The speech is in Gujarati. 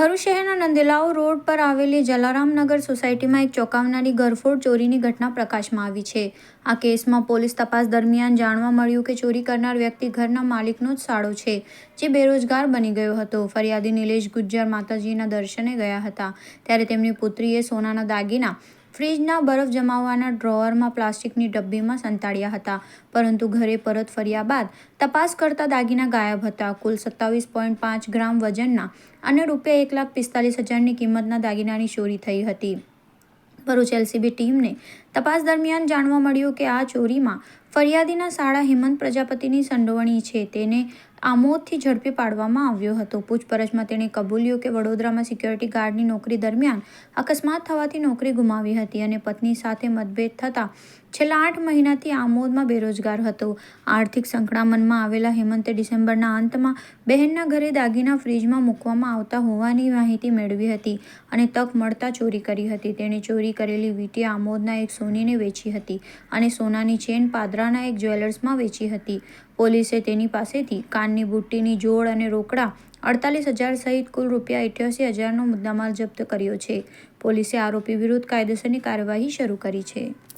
ભરૂચ શહેરના નંદેલાવ રોડ પર આવેલી જલારામનગર સોસાયટીમાં એક ચોંકાવનારી ઘરફોડ ચોરીની ઘટના પ્રકાશમાં આવી છે. આ કેસમાં પોલીસ તપાસ દરમિયાન જાણવા મળ્યું કે ચોરી કરનાર વ્યક્તિ ઘરના માલિકનો જ સાળો છે, જે બેરોજગાર બની ગયો હતો. ફરિયાદી નિલેશ ગુજ્જર માતાજીના દર્શને ગયા હતા. ત્યારે તેમની પુત્રીએ સોનાના દાગીના ફ્રીજના બરફ જમાવવાના ડ્રોઅરમાં પ્લાસ્ટિકની ડબ્બીમાં સંતાડ્યા હતા, પરંતુ ઘરે પરત ફર્યા બાદ તપાસ કરતા દાગીના ગાયબ હતા. કુલ સત્તાવીસ પોઈન્ટ પાંચ ગ્રામ વજનના અને રૂપિયા એક લાખ પિસ્તાલીસ હજારની કિંમતના દાગીનાની ચોરી થઈ હતી. ભરૂચ એલસીબી ટીમને તપાસ દરમિયાન જાણવા મળ્યું કે આ ચોરીમાં ફરિયાદીના શાળા હેમંત પ્રજાપતિની સંડોવણી છે. તેને આમોદથી ઝડપી પાડવામાં આવ્યો હતો. પૂછપરછમાં તેણે કબૂલ્યું કે વડોદરામાં સિક્યોરિટી ગાર્ડની નોકરી દરમિયાન અકસ્માત થવાથી નોકરી ગુમાવી હતી અને પત્ની સાથે મતભેદ થતાં છેલ્લા આઠ મહિનાથી આમોદમાં બેરોજગાર હતો. આર્થિક સંકળામણમાં આવેલા હેમંતે ડિસેમ્બરના અંતમાં બહેનના ઘરે દાગીના ફ્રીજમાં મૂકવામાં આવતા હોવાની માહિતી મેળવી હતી અને તક મળતા ચોરી કરી હતી. તેણે ચોરી કરેલી વીંટી આમોદના એક સોનીને વેચી હતી અને સોનાની ચેન પાદરાના એક જ્વેલર્સમાં વેચી હતી. પોલીસે તેની પાસેથી કાનની બુટ્ટીની જોડ અને રોકડા અડતાલીસ હજાર સહિત કુલ રૂપિયા અઠ્યાસી હજારનો મુદ્દામાલ જપ્ત કર્યો છે. પોલીસે આરોપી વિરુદ્ધ કાયદેસરની કાર્યવાહી શરૂ કરી છે.